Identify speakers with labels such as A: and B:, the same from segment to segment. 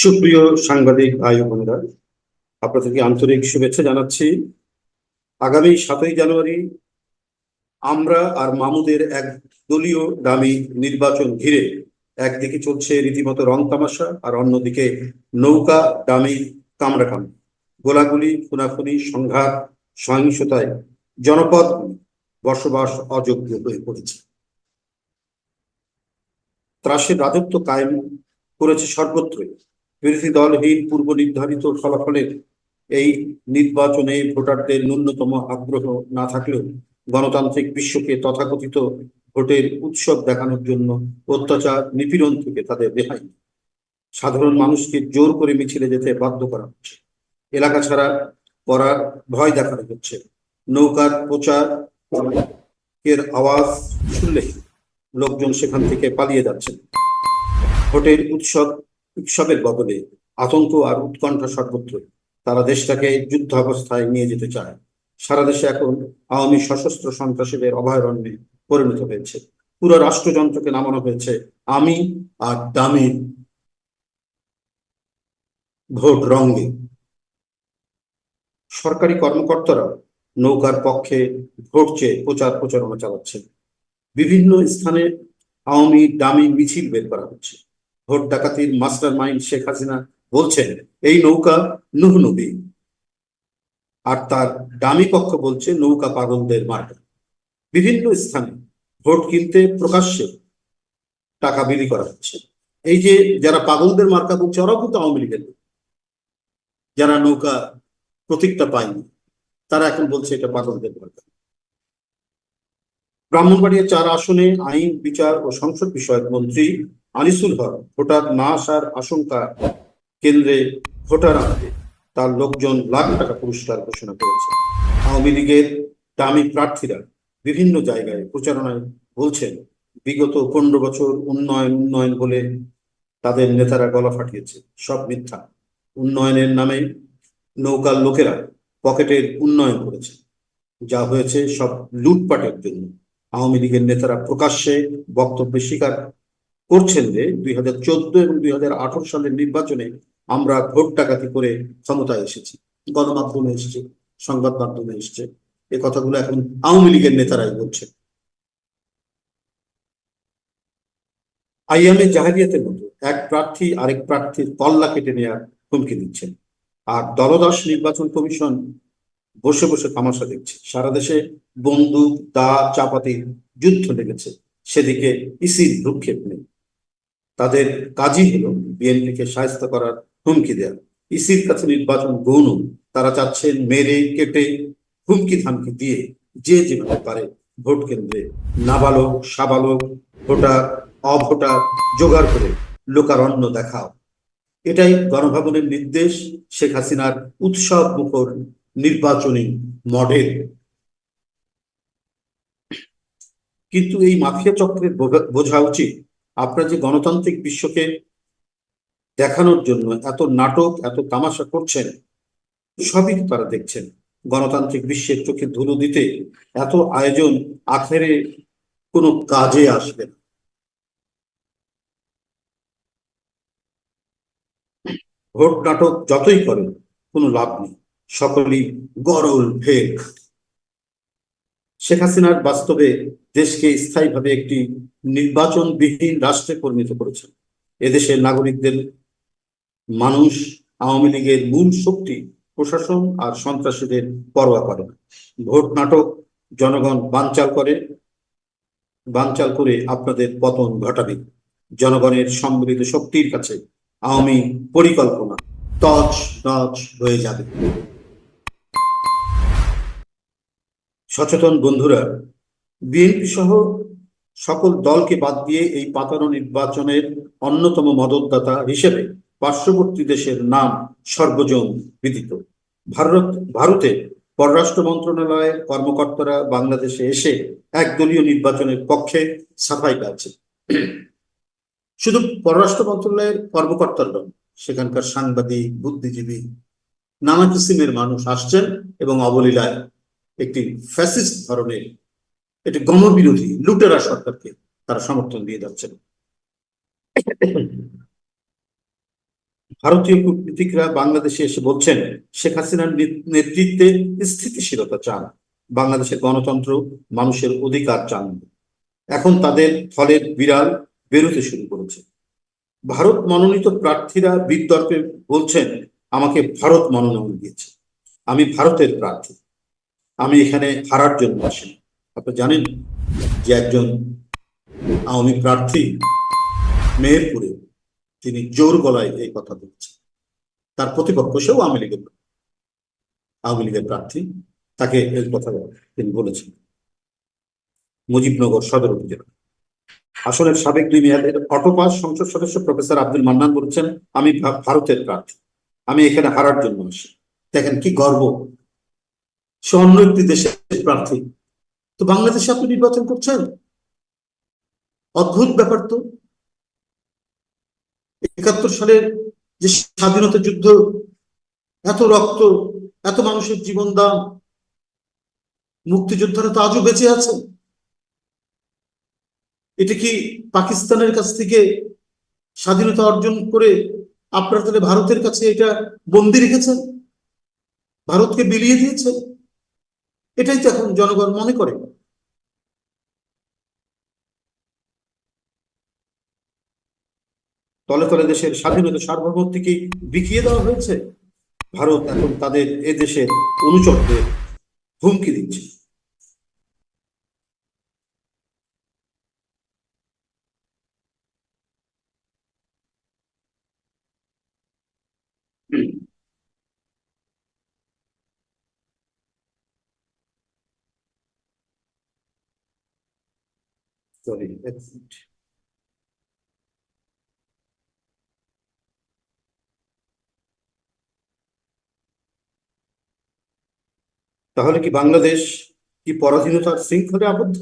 A: সুপ্রিয় সাংবাদিক ও বোনেরা আপনাদেরকে আন্তরিক শুভেচ্ছা জানাচ্ছি। আগামী সাতই জানুয়ারি আমরা আর মামুদের এক দলীয় দামি নির্বাচন ঘিরে একদিকে চলছে রীতিমতো রং তামাশা আর অন্যদিকে নৌকা দামি কামড়াকাম গোলাগুলি, খুনাখুনি, সংঘাত, সহিংসতায় জনপদ বসবাস অযোগ্য হয়ে পড়েছে। ত্রাসের রাজত্ব কায়েম করেছে সর্বত্রই। বিরোধী দলহীন পূর্ব নির্ধারিত ফলাফলের এই নির্বাচনে ভোটারদের ন্যূনতম আগ্রহ না থাকলেও গণতান্ত্রিক বিশ্বকে তথাকথিত ভোটের উৎসব দেখানোর জন্য অত্যাচার, নিপীড়ন থেকে তাদের রেহাই। সাধারণ মানুষকে জোর করে মিছিলে যেতে বাধ্য করা হচ্ছে। এলাকা ছাড়া করার ভয় দেখানো হচ্ছে। নৌকার প্রচার এর আওয়াজ শুনলে লোকজন সেখান থেকে পালিয়ে যাচ্ছেন। ভোটের উৎসব উৎসবের বদলে আতঙ্ক আর উৎকণ্ঠা সর্বত্র তারা দেশটাকে যুদ্ধাবস্থায় নিয়ে যেতে চায়। সারা দেশে এখন আওয়ামী সশস্ত্র সন্ত্রাসীদের অভয়ারণ্যে পরিণত হয়েছে। পুরো রাষ্ট্রযন্ত্রকে নামানো হয়েছে আমি আর দামি ভোট রঙ্গে সরকারি কর্মকর্তারা নৌকার পক্ষে ভোট চেয়ে প্রচার প্রচারণা চালাচ্ছেন। বিভিন্ন স্থানে আওয়ামী দামি মিছিল বের করা হচ্ছে। ভোট ডাকাতির মাস্টার মাইন্ড শেখ হাসিনা বলছেন, এই নৌকা নুহ নবী। আর তার দামি পক্ষ বলছে নৌকা পাগলদের মার্কা বিভিন্ন স্থানে ভোট কিনতে প্রকাশ্যে টাকা বিলি করা হচ্ছে। এই যে যারা পাগলদের মার্কা বলছে, ওরাও কিন্তু আওয়ামী লীগের। যারা নৌকা প্রতীকটা পায়নি, তারা এখন বলছে এটা পাগলদের মার্কা। ব্রাহ্মণবাড়িয়া চার আসনে আইন, বিচার ও সংসদ বিষয়ক মন্ত্রী আনিসুল হক, ভোটার না আসার আশঙ্কা কেন্দ্রে ভোটার আনতে তার লোকজন লাখ টাকা পুরস্কার ঘোষণা করেছে। আওয়ামী লীগের দামি প্রার্থীরা বিভিন্ন জায়গায় প্রচারণায় বলছেন, বিগত পনেরো বছর উন্নয়ন উন্নয়ন বলে তাদের নেতারা গলা ফাটিয়েছে। সব মিথ্যা। উন্নয়নের নামে নৌকার লোকেরা পকেটের উন্নয়ন করেছে। যা হয়েছে সব লুটপাটের জন্য। আওয়ামী লীগের নেতারা প্রকাশ্যে বক্তব্যে স্বীকার করছেন যে দুই হাজার চোদ্দ এবং দুই হাজার আঠারো সালের নির্বাচনে আমরা ভোট ডাকাতি করে ক্ষমতায় এসেছি। গণমাধ্যমে এসেছে, সংবাদ মাধ্যমে এসেছে। এ কথাগুলো এখন আওয়ামী লীগের নেতারাই বলছেন। আইএমএ জাহারিয়াতের মতো এক প্রার্থী আরেক প্রার্থীর কল্লা কেটে নেওয়ার হুমকি দিচ্ছেন। আর দলদাস নির্বাচন কমিশন বসে বসে তামাশা দেখছে। সারা দেশে বন্দুক, দা, চাপাতির যুদ্ধ লেগেছে। সেদিকে ইসির ভ্রুক্ষেপ নেই। তাদের কাজই হলো বিএনপিকে সাহায্য করার হুমকি দেওয়া ইসির কাছে নির্বাচন গৌণ। তারা চাচ্ছেন মেরে, কেটে, হুমকি থামকি দিয়ে যে যেভাবে পারে ভোট কেন্দ্রে নাবালক, সাবালক, ভোটার, অভোটার জোগাড় করে লোকারণ্য দেখাও। এটাই গণভবনের নির্দেশ। শেখ হাসিনার উৎসব মুখর নির্বাচনী মডেল। কিন্তু এই মাফিয়া চক্রের বোঝা উচিত আপনারা যে গণতান্ত্রিক বিশ্বকে দেখানোর জন্য এত নাটক, এত তামাশা করছেন, সবই তারা দেখছেন। গণতান্ত্রিক বিশ্বের চোখে ধুলো দিতে এত আয়োজন আখেরে কোনো কাজে আসবে না। ভোট নাটক যতই করেন, কোনো লাভ নেই। সকলেই গরল ফেক শেখ হাসিনার বাস্তবে দেশকে স্থায়ীভাবে একটি নির্বাচনবিহীন রাষ্ট্রে পরিণত করেছেন। এদেশের নাগরিকদের মানুষ আওয়ামী লীগের মূল শক্তি প্রশাসন আর সন্ত্রাসীদের পরোয়া করে ভোট নাটক জনগণ বানচাল করে বানচাল করে আপনাদের পতন ঘটাবে। জনগণের সম্মিলিত শক্তির কাছে আওয়ামী পরিকল্পনা তছ নচ হয়ে যাবে। সচেতন বন্ধুরা, বিএনপি সহ সকল দলকে বাদ দিয়ে এই পাতানো নির্বাচনের অন্যতম মদতদাতা হিসেবে পার্শ্ববর্তী দেশের নাম সর্বজন বিদিত। ভারত ভারতে পররাষ্ট্র মন্ত্রণালয়ের কর্মকর্তারা বাংলাদেশে এসে একদলীয় নির্বাচনের পক্ষে সাফাই গাচ্ছে শুধু পররাষ্ট্র মন্ত্রণালয়ের কর্মকর্তারা নন, সেখানকার সাংবাদিক বুদ্ধিজীবী নানা কিসিমের মানুষ আসছেন এবং অবলীলায় একটি ফ্যাসিস্ট ধরনের একটি গণবিরোধী লুটেরা সরকারকে তারা সমর্থন দিয়ে যাচ্ছেন ভারতীয় কূটনীতিকরা বাংলাদেশে এসে বলছেন, শেখ হাসিনার নেতৃত্বে স্থিতিশীলতা চান, বাংলাদেশের গণতন্ত্র মানুষের অধিকার চান। এখন তাদের ফলের বিড়াল বেরোতে শুরু করেছে। ভারত মনোনীত প্রার্থীরা বিতর্কে বলছেন, আমাকে ভারত মনোনয়ন দিয়েছে। আমি ভারতের প্রার্থী। আমি এখানে হারার জন্য আসিনি। আপনি জানেন যে একজন আওয়ামী প্রার্থী মেহেরপুরে তিনি জোর গলায় এই কথা বলছেন। তার প্রতিপক্ষ সেও আওয়ামী লীগের আওয়ামী লীগের প্রার্থী তাকে এই কথা তিনি বলেছেন। মুজিবনগর সদর উপজেলা। আসনের সাবেক দুই মেয়াদের অটোপাস সংসদ সদস্য প্রফেসর আব্দুল মান্নান বলছেন, আমি ভারতের প্রার্থী। আমি এখানে হারার জন্য আসি। দেখেন কি গর্ব। সে অন্য একটি দেশের প্রার্থী তো বাংলাদেশে আপনি নির্বাচন করছেন? অদ্ভুত ব্যাপার তো। একাত্তর সালের যে স্বাধীনতা যুদ্ধ, এত রক্ত, এত মানুষের জীবন দান মুক্তিযোদ্ধারা তো আজও বেঁচে আছে এটা কি পাকিস্তানের কাছ থেকে স্বাধীনতা অর্জন করে আপনারা তাহলে ভারতের কাছে এটা বন্দি রেখেছেন? ভারতকে বিলিয়ে দিয়েছেন? এটাই তো এখন জনগণ মনে করে। তলে তলে দেশের স্বাধীনতা সার্বভৌমত্বকে বিকিয়ে দেওয়া হয়েছে ভারত এখন তাদের এ দেশের অনুচরদের হুমকি দিচ্ছে Sorry, that's it. তাহলে কি বাংলাদেশ কি পরাধীনতার শৃঙ্খলে আবদ্ধ?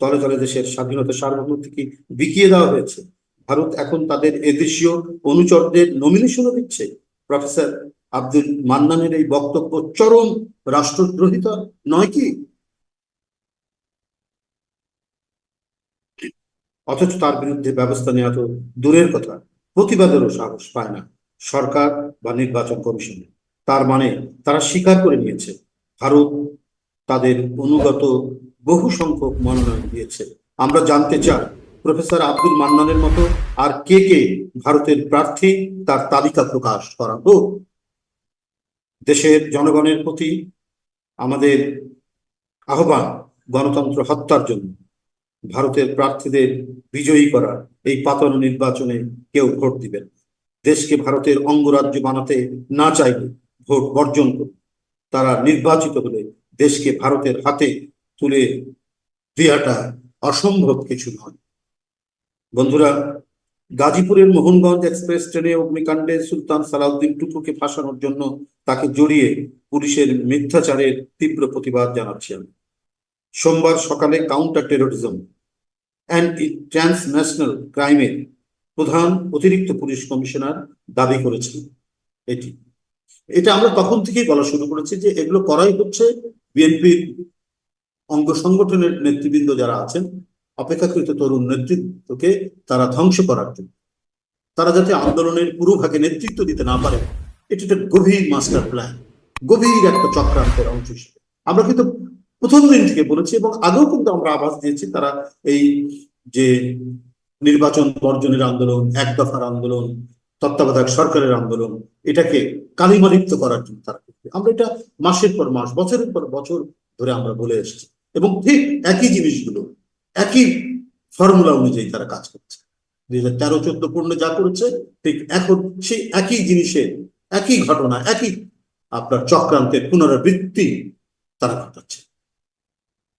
A: তলে তলে দেশের স্বাধীনতা সার্বভৌমত্বকে বিকিয়ে দেওয়া হয়েছে? ভারত এখন তাদের এদেশীয় অনুচরদের নমিনেশনও দিচ্ছে। প্রফেসর আব্দুল মান্নানের এই বক্তব্য চরম রাষ্ট্রদ্রোহিতা নয় কি? অথচ তার বিরুদ্ধে ব্যবস্থা নেওয়া তো দূরের কথা। প্রতিবাদেরও সাহস পায় না সরকার বা নির্বাচন কমিশন। তার মানে তারা স্বীকার করে নিয়েছে। ভারত তাদের অনুগত বহু সংখ্যক মনোনয়ন দিয়েছে। আমরা জানতে চাই, প্রফেসর আব্দুল মান্নানের মতো আর কে কে ভারতের প্রার্থী তার তালিকা প্রকাশ করা হোক? দেশের জনগণের প্রতি আমাদের আহ্বান, গণতন্ত্র হত্যার জন্য। ভারতের প্রার্থীদের বিজয়ী করা এই পাতানো নির্বাচনে কেউ ভোট দিবেন দেশকে ভারতের অঙ্গরাজ্য বানাতে না চাইলে ভোট বর্জন করুন তারা নির্বাচিত হলে দেশকে ভারতের হাতে তুলে দেওয়াটা অসম্ভব কিছু নয়। বন্ধুরা, গাজীপুরের মোহনগঞ্জ এক্সপ্রেস ট্রেনে অগ্নিকাণ্ডে সুলতান সালাউদ্দিন টুকুকে ফাঁসানোর জন্য তাকে জড়িয়ে পুলিশের মিথ্যাচারের তীব্র প্রতিবাদ জানাচ্ছি আমি। সোমবার সকালে কাউন্টার টেরোরিজম অ্যান্ড ট্রান্সন্যাশনাল ক্রাইমের প্রধান অতিরিক্ত পুলিশ কমিশনার দাবি করেছেন এটি। এটা আমরা তখন থেকেই বলা শুরু করেছি যে এগুলো করাই হচ্ছে বিএনপির অঙ্গ সংগঠনের নেতৃবৃন্দ যারা আছেন, অপেক্ষাকৃত তরুণ নেতৃত্বকে তারা ধ্বংস করার জন্য। তারা যাতে আন্দোলনের পুরো ভাগে নেতৃত্ব দিতে না পারে, এটি একটা গভীর মাস্টার প্ল্যান, গভীর একটা চক্রান্তের অংশ হিসেবে। আমরা কিন্তু প্রথম দিন থেকে বলেছি এবং আগেও কিন্তু আমরা আভাস দিয়েছি তারা এই যে নির্বাচন বর্জনের আন্দোলন, এক দফার আন্দোলন তত্ত্বাবধায়ক সরকারের আন্দোলন, এটাকে কালিমালিপ্ত করার জন্য তারা আমরা এটা মাসের পর মাস, বছরের পর বছর ধরে আমরা বলে এসেছি। এবং ঠিক একই জিনিসগুলো, একই ফর্মুলা অনুযায়ী তারা কাজ করছে। দুই হাজার তেরো, চোদ্দ পূর্ণে যা করেছে, ঠিক এখন সেই একই জিনিসের একই ঘটনা, একই আপনার চক্রান্তের পুনরাবৃত্তি তারা ঘটাচ্ছে।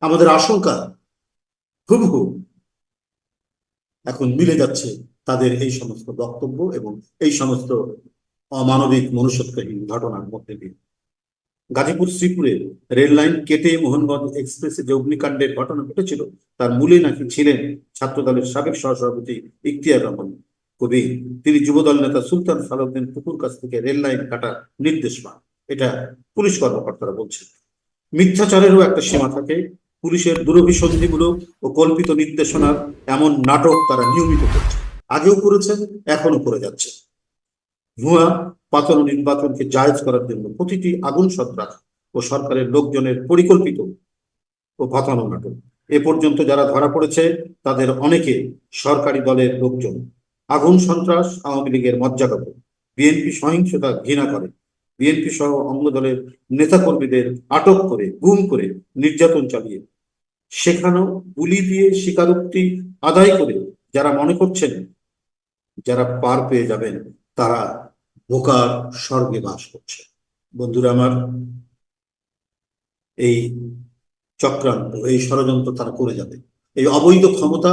A: আমাদের আশঙ্কা হুবহু এখন মিলে যাচ্ছে তাদের এই সমস্ত বক্তব্য এবং এই সমস্ত অমানবিক মনুষ্যত্বহীন ঘটনার মধ্যে দিয়ে। গাজীপুর শ্রীপুরে রেল লাইন কেটে মোহনগঞ্জ এক্সপ্রেসে যে অগ্নিকাণ্ডের ঘটনা ঘটেছিল, তার মূলে নাকি ছিলেন ছাত্রদলের সাবেক সহসভাপতি ইখতিয়ার রহমান। কবি তিনি যুবদল নেতা সুলতান সালাউদ্দিন টুকুর কাছ থেকে রেল লাইন কাটার নির্দেশ পান। এটা পুলিশ কর্মকর্তারা বলছেন। মিথ্যাচারেরও একটা সীমা থাকে। পুলিশের দুরভিসন্ধিমূলক ও কল্পিত নির্দেশনার এমন নাটক তারা নিয়মিত করছে আগেও করেছেন এখনও করে যাচ্ছে। ভুয়া পাতন নির্বাচনকে জায়েজ করার জন্য প্রতিটি আগুন সন্ত্রাস ও সরকারের লোকজনের পরিকল্পিত ও পাতানো নাটক। এ পর্যন্ত যারা ধরা পড়েছে, তাদের অনেকে সরকারি দলের লোকজন। আগুন সন্ত্রাস আওয়ামী লীগের মজ্জাগত। বিএনপি সহিংসতা ঘৃণা করে। বিএনপি সহ অঙ্গ দলের নেতাকর্মীদের আটক করে, গুম করে, নির্যাতন চালিয়ে। সেখানেও গুলি দিয়ে স্বীকারোক্তি আদায় করে যারা মনে করছেন যারা পার পেয়ে যাবেন, তারা বোকার স্বর্গে বাস করছে। বন্ধুরা আমার, এই চক্রান্ত, এই ষড়যন্ত্র তারা করে যাবে। এই অবৈধ ক্ষমতা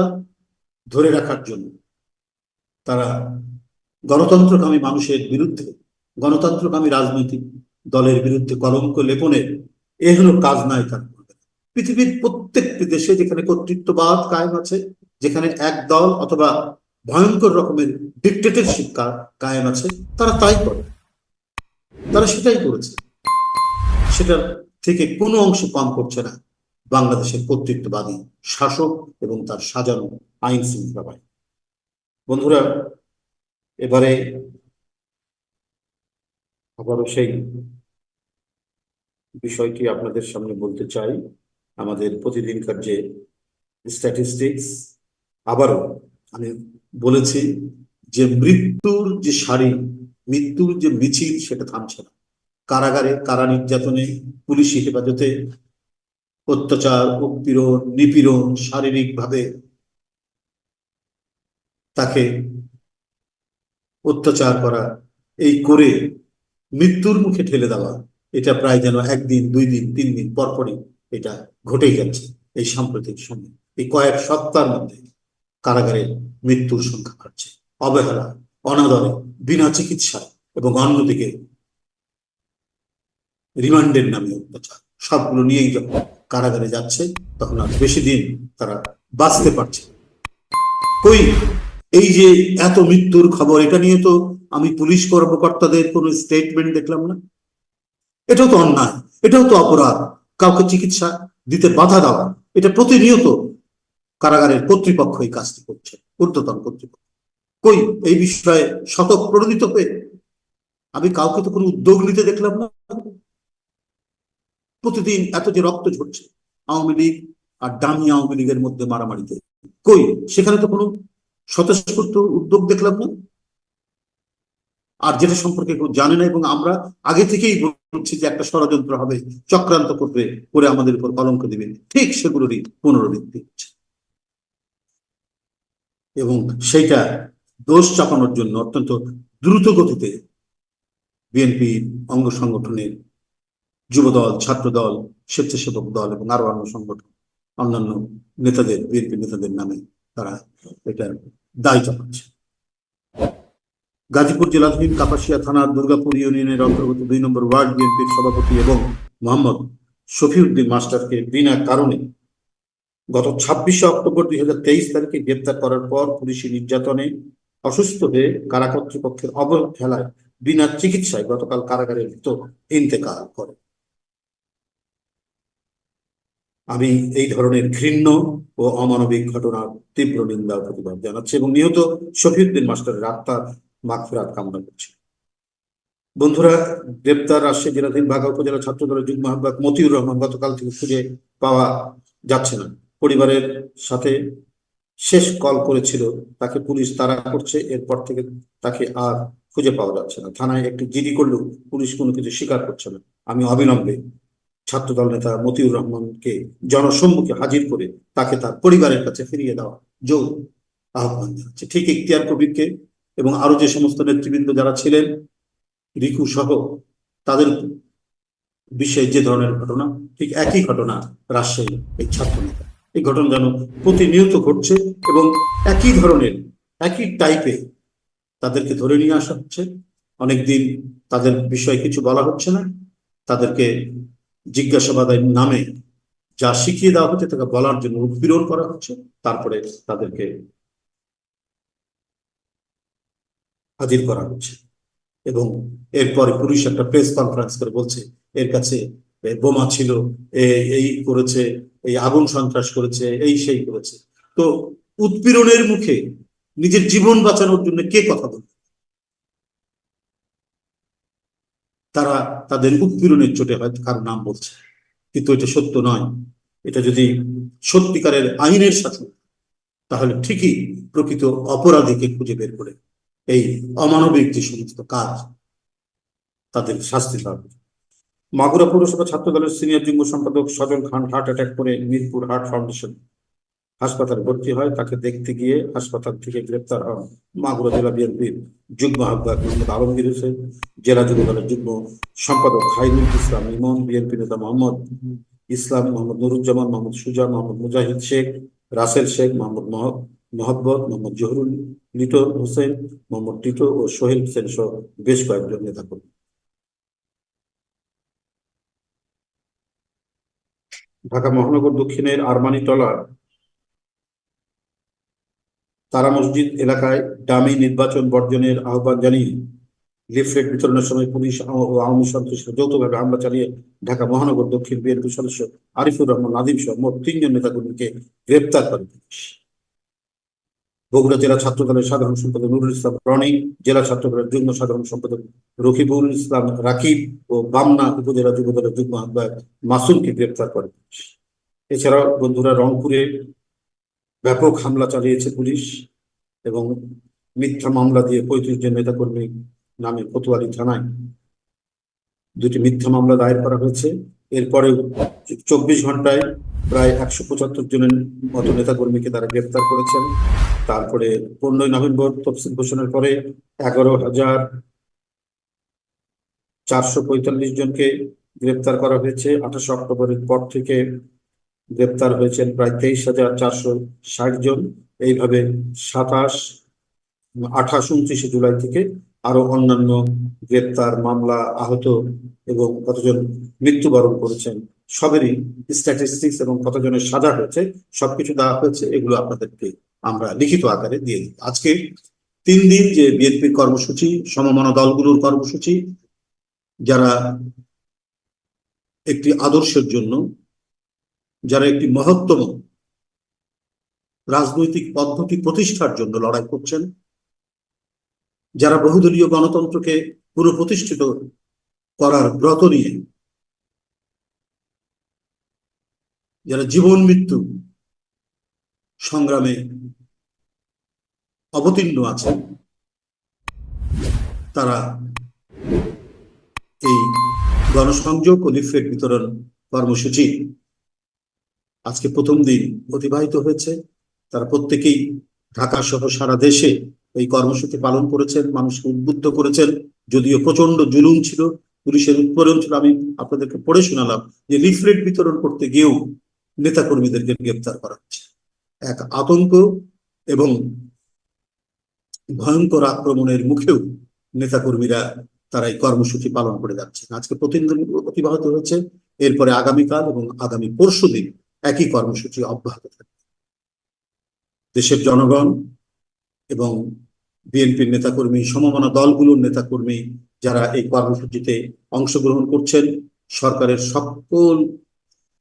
A: ধরে রাখার জন্য তারা গণতন্ত্রকামী মানুষের বিরুদ্ধে, গণতন্ত্রকামী রাজনৈতিক দলের বিরুদ্ধে কলঙ্ক লেপনের এ হলো কাজ নাই তার পৃথিবীর প্রত্যেকটি দেশে যেখানে কর্তৃত্ববাদ কায়েম আছে, যেখানে এক দল অথবা ভয়ঙ্কর রকমের ডিকটেটরশিপ কায়েম আছে, তারা তাই করে। তারা সেটাই করেছে। সেটার থেকে কোনো অংশ কম করছে না বাংলাদেশের কর্তৃত্ববাদী শাসক এবং তার সাজানো আইন শৃঙ্খলা বাহিনী বন্ধুরা, এবারে আবারও সেই বিষয়টি আপনাদের সামনে বলতে চাই। আমাদের প্রতিদিনকার যে স্ট্যাটিস্টিক্স আবারও আমি বলেছি যে মৃত্যুর যে সারি, মৃত্যুর যে মিছিল সেটা থামছে না। কারাগারে, কারা নির্যাতনে, পুলিশি হেফাজতে অত্যাচার উৎপীড়ন নিপীড়ন শারীরিকভাবে তাকে অত্যাচার করা, এই করে মৃত্যুর মুখে ঠেলে দেওয়া, এটা প্রায় যেন একদিন, দুই দিন, তিন দিন পরপরই এটা ঘটেই যাচ্ছে এই সাম্প্রতিক সময়। এই কয়েক সপ্তাহের মধ্যে কারাগারে মৃত্যুর সংখ্যা বাড়ছে। অবহেলা, অনাদরে, বিনা চিকিৎসা এবং অন্যদিকে রিমান্ডের নামে অত্যাচার, সবগুলো নিয়েই যখন কারাগারে যাচ্ছে, তখন আর বেশি দিন তারা বাঁচতে পারছে। কই, এই যে এত মৃত্যুর খবর, এটা নিয়ে তো আমি পুলিশ কর্মকর্তাদের কোনো স্টেটমেন্ট দেখলাম না। এটাও তো অন্যায়, এটাও তো অপরাধ। কাউকে চিকিৎসা দিতে বাধা দেওয়া, এটা প্রতিনিয়ত কারাগারের কর্তৃপক্ষ এই কাজটি করছে, ঊর্ধ্বতন কর্তৃপক্ষ। কই, এই বিষয়ে শতক প্রণোদিত হয়ে আমি কাউকে তো কোনো উদ্যোগ নিতে দেখলাম না। প্রতিদিন এত যে রক্ত ঝরছে আওয়ামী লীগ আর ডামি আওয়ামী লীগের মধ্যে মারামারিতে। কই, সেখানে তো কোনো স্বতঃস্ফূর্ত উদ্যোগ দেখলাম না? আর যেটা সম্পর্কে কেউ জানে না এবং আমরা আগে থেকেই বলছি যে একটা ষড়যন্ত্র হবে, চক্রান্ত করবে করে আমাদের উপর কলঙ্ক দিবে। ঠিক সেগুলোরই পুনরাবৃত্তি হচ্ছে। এবং সেইটা দোষ চাপানোর জন্য অত্যন্ত দ্রুত গতিতে বিএনপি অঙ্গ সংগঠনের যুবদল, ছাত্রদল, স্বেচ্ছাসেবক দল এবং আরও অন্য সংগঠন, অন্যান্য নেতাদের, বিএনপি নেতাদের নামে তারা এটার দায় চাপাচ্ছে। গাজীপুর জেলাধীন কাপাসিয়া থানার দুর্গাপুর ইউনিয়নের অন্তর্গত দুই নম্বর ওয়ার্ড বিএনপির সভাপতি এবং মোহাম্মদ শফিউদ্দিন মাস্টারকে বিনা কারণে গত ছাব্বিশে অক্টোবর দুই হাজার তেইশ তারিখে গ্রেপ্তার করার পর পুলিশি নির্যাতনে অসুস্থ হয়ে কারা কর্তৃপক্ষের অবহেলায় বিনা চিকিৎসায় গতকাল কারাগারের ভিতর ইন্তেকাল করে। আমি এই ধরনের ঘৃণ্য ও অমানবিক ঘটনার তীব্র নিন্দা প্রতিবাদ জানাচ্ছি এবং নিহত শফিউদ্দিন মাস্টারের আত্মার মাগফিরাত কামনা করছি। বন্ধুরা, গ্রেপ্তার রাজশাহী জেলাধীন বাঘা উপজেলা ছাত্র দলের যুগ্ম আহ্বায়ক মতিউর রহমান গতকাল থেকে খুঁজে পাওয়া যাচ্ছে না। পরিবারের সাথে শেষ কল করেছিল, তাকে পুলিশ তাড়া করছে, এরপর থেকে তাকে আর খুঁজে পাওয়া যাচ্ছে না। থানায় একটি জিডি করলেও পুলিশ কোনো কিছু স্বীকার করছে না। আমি অবিলম্বে ছাত্রদল নেতা মতিউর রহমানকে জনসম্মুখে হাজির করে তাকে তার পরিবারের কাছে ফিরিয়ে দেওয়া জোর আহ্বান জানাচ্ছে। ঠিক ইখতিয়ার কবিরকে এবং আরও যে সমস্ত নেতৃবৃন্দ যারা ছিলেন, রিকু সহ তাদের বিষয়ে যে ধরনের ঘটনা, ঠিক একই ঘটনা রাজশাহী এই ছাত্র নেতা। এই ঘটনা যেন প্রতিনিয়ত ঘটছে এবং একই ধরনের, একই টাইপে তাদেরকে ধরে নিয়ে আসা হচ্ছে। অনেকদিন তাদের বিষয়ে কিছু বলা হচ্ছে না। তাদেরকে জিজ্ঞাসাবাদের নামে যা শিখিয়ে দেওয়া হচ্ছে তাকে বলার জন্য উৎপীড়ন করা হচ্ছে। তারপরে তাদেরকে হাজির করা হচ্ছে। এবং এরপরে পুলিশ একটা প্রেস কনফারেন্স করে বলছে, এর কাছে বোমা ছিল এই করেছে এই আগুন সন্ত্রাস করেছে, এই সেই করেছে। তো উৎপীড়নের মুখে নিজের জীবন বাঁচানোর জন্য কে কথা বলবে? তারা তাদের উৎপীড়নের চোটে হয়তো কারও নাম বলছে, কিন্তু এটা সত্য নয়। এটা যদি সত্যিকারের আইনের শাসন তাহলে ঠিকই প্রকৃত অপরাধীকে খুঁজে বের করে। এই অমানবিক যে সমস্ত কাজ, তাদের শাস্তি দেওয়া। মাগুরা পৌরসভা ছাত্র দলের সিনিয়র যুগ্ম সম্পাদক সজল খান হার্ট অ্যাটাক করে মিরপুর হার্ট ফাউন্ডেশন হাসপাতালে ভর্তি হয়। তাকে দেখতে গিয়ে হাসপাতাল থেকে গ্রেপ্তার হন মাগুরা জেলা বিএনপির যুগ্ম আহ্বায়ক মোহাম্মদ আলমগীর হোসেন, জেলা যুব দলের যুগ্ম সম্পাদক খাইরুল ইসলাম ইমন বিএনপি নেতা মোহাম্মদ ইসলাম, মোহাম্মদ নুরুজ্জামান, মোহাম্মদ সুজা, মোহাম্মদ মুজাহিদ শেখ, রাসেল শেখ, মোহাম্মদ মহ- মহব্বত, মোহাম্মদ জহরুল, লিটন হোসেন, মোহাম্মদ টিটো ও সোহেল হোসেন সহ বেশ কয়েকজন নেতা কর্মী ঢাকা মহানগর দক্ষিণের আরমানি টলার তারা মসজিদ এলাকায় ডামি নির্বাচন বর্জনের আহ্বান জানিয়ে লিফলেট বিতরণের সময় পুলিশ ও আওয়ামী সন্ত্রাসীরা যৌথভাবে হামলা চালিয়ে ঢাকা মহানগর দক্ষিণ বিএনপি সদস্য আরিফুর রহমান, নাদিম সহ মোট তিনজন নেতাকর্মীকে গ্রেপ্তার করে পুলিশ। বগুড়া জেলা ছাত্র দলের সাধারণ সম্পাদক নুরুল ইসলাম রনি, জেলা ছাত্র দলের যুগ্ম সাধারণ সম্পাদক রকিবুল ইসলাম রাকিব ও বামনা উপজেলা যুব দলের যুগ্ম আহ্বায়ক মাসুমকে গ্রেপ্তার করে এছাড়াও বন্ধুরা, রংপুরে ব্যাপক হামলা চালিয়েছে পুলিশ এবং মিথ্যা মামলা দিয়ে পঁয়ত্রিশ জন নেতাকর্মী নামে কোতোয়ালি থানায় দুটি মিথ্যা মামলা দায়ের করা হয়েছে। এরপরে চব্বিশ ঘন্টায় প্রায় একশো পঁচাত্তর জনের মতো নেতাকর্মীকে তারা গ্রেপ্তার করেছেন। তারপরে পনেরোই নভেম্বর তফসিল ঘোষণার পরে এগারো হাজার চারশো পঁয়তাল্লিশ জনকে গ্রেপ্তার করা হয়েছে। আঠাশে অক্টোবরের পর থেকে গ্রেপ্তার হয়েছেন প্রায় তেইশ হাজার চারশো ষাট জন। এইভাবে সাতাশ, আঠাশ, উনত্রিশে জুলাই থেকে আরও অন্যান্য গ্রেপ্তার মামলা আহত এবং কতজন মৃত্যুবরণ করেছেন। সবেরই স্ট্যাটিস্টিক্স এবং কতজনের সাজা হয়েছে, সবকিছু দেওয়া হয়েছে, এগুলো আপনাদেরকে আমরা লিখিত আকারে দিয়ে দিই আজকে তিন দিন যে বিএনপির কর্মসূচি, সমমনা দলগুলোর কর্মসূচি, যারা একটি আদর্শের জন্য, যারা একটি মহত্তম রাজনৈতিক পদ্ধতি প্রতিষ্ঠার জন্য লড়াই করছেন, যারা বহুদলীয় গণতন্ত্রকে পুনঃপ্রতিষ্ঠিত করার ব্রত নিয়ে যারা জীবন মৃত্যু সংগ্রামে অবতীর্ণ আছেন, তারা এই গণসংযোগ ও লিফলেট বিতরণ কর্মসূচি আজকে প্রথম দিন অতিবাহিত হয়েছে। তারা প্রত্যেকেই ঢাকা সহ সারা দেশে এই কর্মসূচি পালন করেছেন, মানুষকে উদ্বুদ্ধ করেছেন। যদিও প্রচণ্ড জুলুম ছিল, পুলিশের উৎপীড়ন ছিল। আমি আপনাদেরকে পড়ে শোনালাম যে লিফলেট বিতরণ করতে গিয়েও নেতাকর্মীদেরকে গ্রেপ্তার করা হচ্ছে। এক আতঙ্ক এবং ভয়ঙ্কর আক্রমণের মুখেও নেতাকর্মীরা তারা এই কর্মসূচি পালন করে যাচ্ছেন। আজকে প্রতিদিন অতিবাহিত হয়েছে এরপরে আগামীকাল এবং আগামী পরশু দিন একই কর্মসূচি অব্যাহত থাকবে। দেশের জনগণ এবং বিএনপির নেতাকর্মী, সমমনা দলগুলোর নেতাকর্মী যারা এই কর্মসূচিতে অংশগ্রহণ করছেন, সরকারের সকল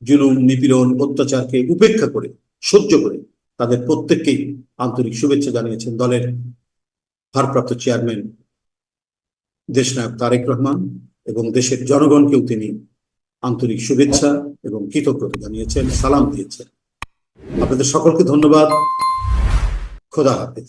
A: জুলুম, নিপীড়ন, অত্যাচারকে উপেক্ষা করে, সহ্য করে তাদের প্রত্যেককেই আন্তরিক শুভেচ্ছা জানিয়েছেন দলের ভারপ্রাপ্ত চেয়ারম্যান দেশনায়ক তারেক রহমান এবং দেশের জনগণকেও তিনি আন্তরিক শুভেচ্ছা এবং কৃতজ্ঞতা জানিয়েছেন, সালাম দিয়েছেন। আপনাদের সকলকে ধন্যবাদ। খোদা হাফেজ।